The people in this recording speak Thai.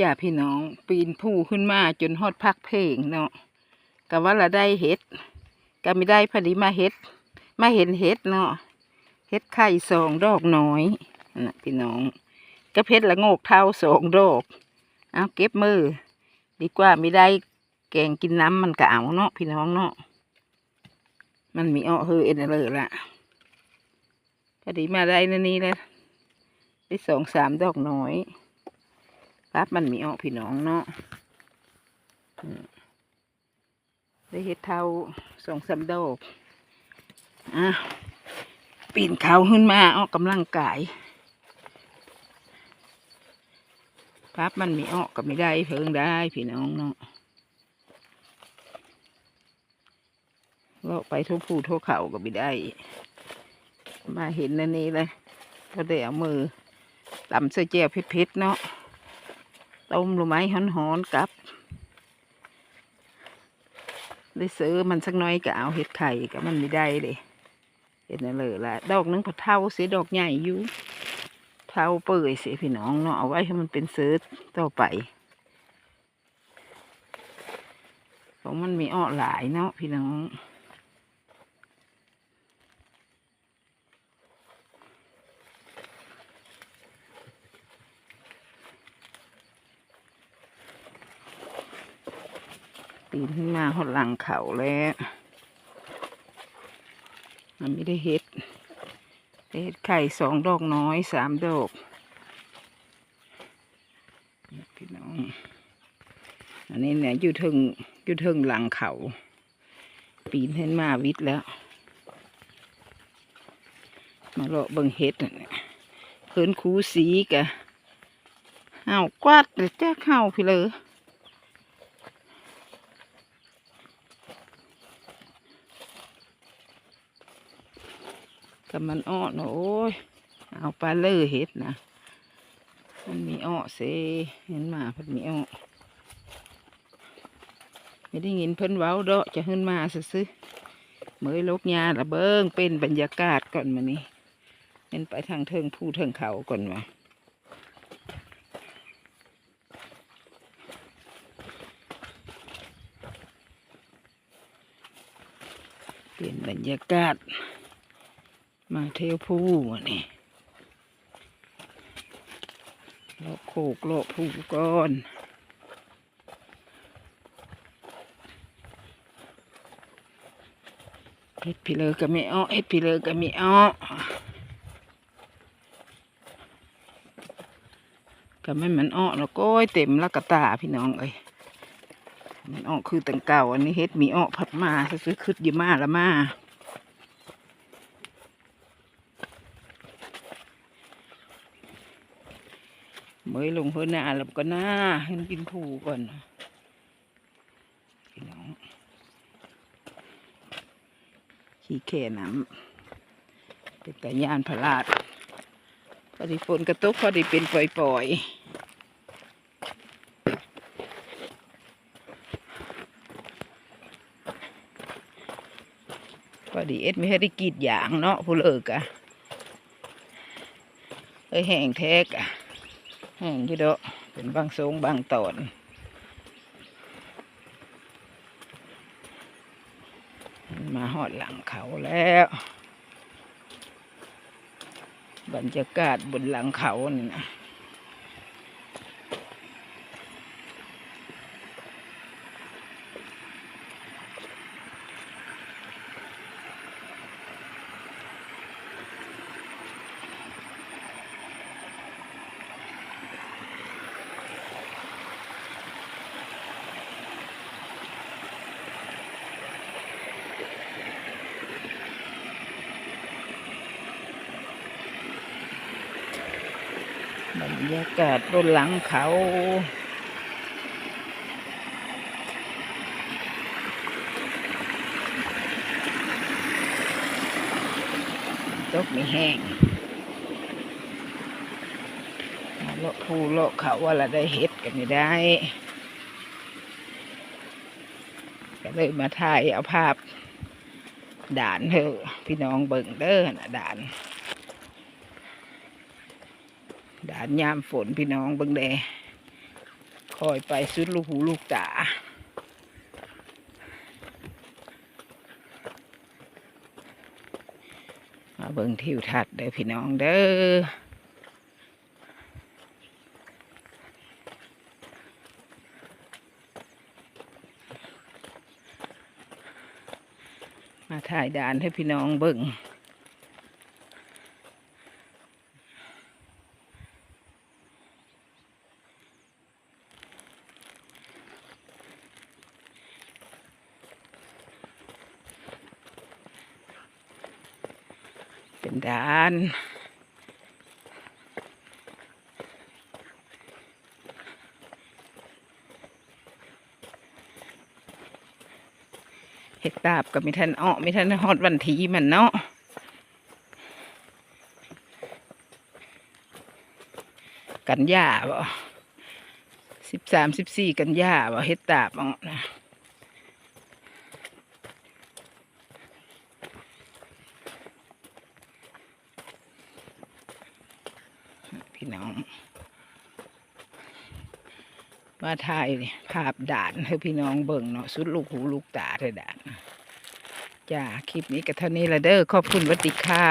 จ้าพี่น้อง ปีนผู้ขึ้นมาจนฮอดพักเพลงเนาะก็ว่าละได้เห็ดก็ไม่ได้พอดีมาเห็ด มาเห็นเห็ดเนาะเห็ดไข่สองดอกน้อยน่ะพี่น้องก็เพชรละโงกเท่าสองดอก เอาเก็บมือ ดีกว่าไม่ได้แกงกินน้ำมันก็เอาเนาะพี่น้องเนาะมันมีอ้อเฮอเอ็นเลยละพอดีมาได้นนี้เลยได้สองสามดอกน้อย ปั๊บมันมีอ้อพี่น้องเนาะได้เห็ดเท่าสองสามดอกอะปีนเขาขึ้นมาออกกำลังกายปั๊บมันมีอ้อก็ไม่ได้เพิ่งได้พี่น้องเนาะเลาะไปทุกผู้ทุกเขาก็ไม่ได้ มาเห็นในนี้เลยก็ได้เอามือตำเสื้อเจียวเผ็ดๆเนาะ ต้มลูกไม้หอนๆกับ ได้ซื้อมันสักน้อยก็เอาเห็ดไข่ก็มันไม่ได้เลยเห็ดนั่นเลยละดอกนึงพอเท่าเสียดอกใหญ่อยู่เท่าเปื่อยเสียพี่น้องเนาะเอาไว้ให้มันเป็นเซื้อต่อไปของมันมีอ้อหลายเนาะพี่น้อง ปีนขึ้นมาหดหลังเขาแล้วมันไม่ได้เห็ดเห็ดไข่สองดอกน้อยสามดอกพี่น้องอันนี้เนี่ยอยู่ถึงอยู่ถึงหลังเขา ปีนขึ้นมาวิทย์แล้ว มาเลาะเบิ่งเห็ดน่ะเนี่ยเพิ่นคูสีกะเอากวาดเลยแจ้เข้าพี่เลย กับมันอ้อนะโอ้ยเอาปลาเลือเห็ดนะมันมีอ้อเซเห็นมาพิ่นมีอ้อไม่ได้ยินเพิ่นเว้าเดาะจะขึ้นมาซื้อเมื่อลกยาละเบิ้งเป็นบรรยากาศก่อนมานี่เป็นไปทางเทิงภูเทิงเขาก่อนมาเปลี่ยนบรรยากาศ มาเที่ยวผู้วันนี้โลกโคกโลกผู้ก่อนเฮ็ดพี่เลอก็ไม่อ้อเฮ็ดพี่เลอก็ไม่อ้อก็ไม่เหมือนอ้อแล้วก็เต็มล้วกระตาพี่น้องเอ้ยมันอ้อคือตังเก่าอันนี้เฮ็ดมีอ้อพัดมาซื้อๆขึ้นอยี่มาละมา เมื่อยลงเพื่อหน้าแล้วก็หน้าให้กินผูก่อนพี่น้องขี้เขน้ำเป็นแต่ยานพลาดพอดีฝนกระตุกพอดีเป็นปล่อยๆพอดีเอ็ดไม่ให้ได้กีดยางเนาะผู้เลิกอะเอ้ยแห้งแท้กอะ แห้งอยู่เด้อเป็นบางสูงบางตอนมาหอดหลังเขาแล้ว บรรยากาศบนหลังเขานี่นะ บรรยากาศบนหลังเขา ตกไม่แห้งเลาะภูเลาะเขาว่าเราได้เห็ดกันไม่ได้ ก็เลยมาถ่ายเอาภาพ ด่านเถอะพี่น้องเบิ่งเด้อนะด่าน ด่านยามฝนพี่น้องเบิ่งแดคอยไปสุดลูกหูลูกตามาเบิ่งทิวทัศน์เด้อพี่น้องเด้อมาถ่ายด่านให้พี่น้องเบิ่ง เป็นด่านเห็ดตาบกับมีทันอ้อมีทันฮอดวันทีมันเนาะกันยาบ่สิบสามสิบสี่กันยาบ่เห็ดตาบอะนะพี่น้อง มาถ่ายภาพด่านให้พี่น้องเบิ่งเนาะสุดลูกหูลูกตาเธอด่านจ้าคลิปนี้ก็เท่านี้ละเด้อขอบคุณวัติค่ะ